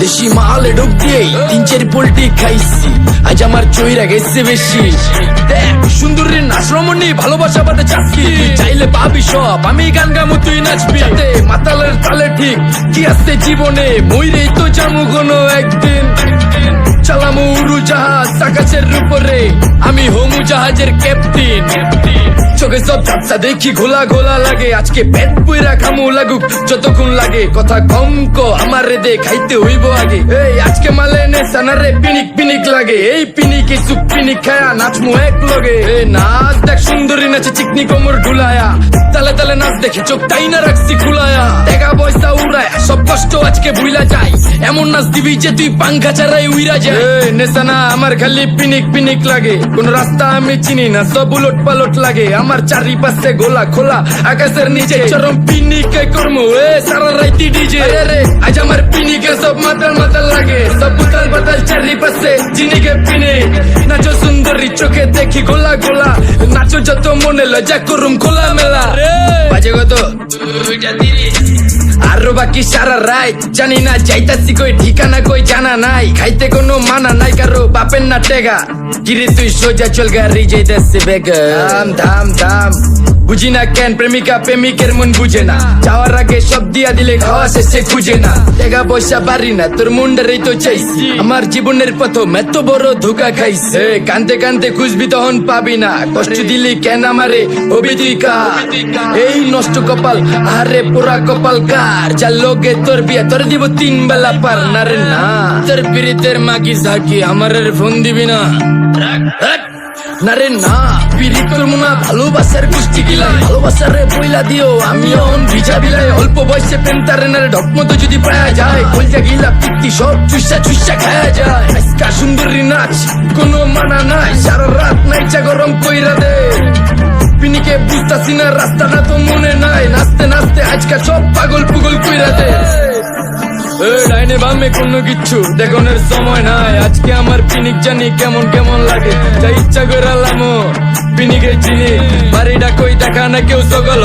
দেশি মালে ঢুক দিয়ে তিন চার পোল্টি খাইছি। আজ আমার চইরা গেছে বেশি। ভালোবাসা বাদে তুই চাইলে পাবি সব, আমি গান গামু, তুই নাচবি। মাতালের তালে ঠিক কি আছে জীবনে, মইরেই তো জামু কোনো একদিন। চালামু উড়ু জাহাজ, আকাশের উপরে আমি হোমু জাহাজের ক্যাপ্টেন চোখে সব ঝাপসা দেখি ঘোলা ঘোলা লাগে। আজকে পেট পুইরা খামু লাগুক, যতক্ষণ লাগে। কথা কম কো, আমার রে দে, খাইতে হইব আগে। এই, আজকে মালে নে সানারে পিনিক পিনিক লাগে। এই পিনিকে সুপ পিনিক খায়া নাচমু এক লগে এ নাচ দেখ সুন্দরী নাচে চিকনি কোমর ঢুলায়া। তালে তালে নাচ দেখে চোখ তাই না রাখছি খুলায়া। টাকা পয়সা উড়ায় সব কষ্ট আজকে ভুইলা যাই এমন নাচ দিবি যে তুই পাঙ্খা ছাড়াই উইরা যায়। নেশানা আমার খালি পিনিক পিনিক লাগে। কোন রাস্তা আমি চিনি না সব উলট পালট লাগে। আমার চারিপাশে গোলা খোলা আকাশের নিচে চরম পিনিকে কর্ম। এ সারা রাইতি ডিজে। রে আজ আমার পিনিকে সব মাতাল মাতাল লাগে সব উতাল বাতাল চারিপাশে চিনিকে পিনিক নাচো সুন্দরী চোখে দেখি গোলা গোলা নাচো যত মনে লজা করুম খোলা মেলা। বাজে কত? আরও বাকি সারা রায় জানি না যাইতাছি কই ঠিকানা কই জানা নাই। খাইতে কোনো মানা নাই কারও বাপের না টেগা। গিরি তুই সোজা চল গাড়ি যাইতাছে বেগা। ধাম ধাম ধাম বুঝি না কেন প্রেমিকা প্রেমিকের মন বুঝে না। যাওয়ার আগে সব দিয়া দিলে খাওয়া শেষে খুঁজে না। টাকা পয়সা পারি না তোর মুন্ডারেই তো চাইছি। আমার জীবনের প্রথম এত বড় ধোকা খাইছে। কানতে কানতে খুঁজবি তখন পাবি না। কষ্ট দিলি কেন আমারে? কার? এই নষ্ট কপাল আরে পোড়া কপাল কার? যার লোকে তোর বিয়া তোর দিব তিন বেলা পার না রে না তোর পিরিতের মাগি ঝাঁকি আমার ফোন দিবি না। না রে, না। পিরিত করব না, ভালোবাসার গোষ্ঠী গিলাই। ভালোবাসার রে বইলা দিও, আমিও ভিজা বিলাই। অল্প বয়সে প্রেম তারে না রে ঢক মতো যদি পাওয়া যায়। কলজা গিলা পিত্তি সব চুষা চুষা খায়া যায়। আজকা সুন্দরী নাচ, কোনো মানা নাই। সারা রাত নাইচা গরম কইরা দে। পিনিকে বুঝতাছি না, রাস্তাটা তো মনে নাই। নাচতে নাচতে আজকা সব পাগল পুগল কইরা দে। ডাইনে বামে কোনো কিচ্ছু দেখনের সময় নাই। আজকে আমার পিনিক জানি কেমন কেমন লাগে। যা ইচ্ছা করে লামো পিনিকে চিনি বাড়িটা কই দেখা না কেউ সকল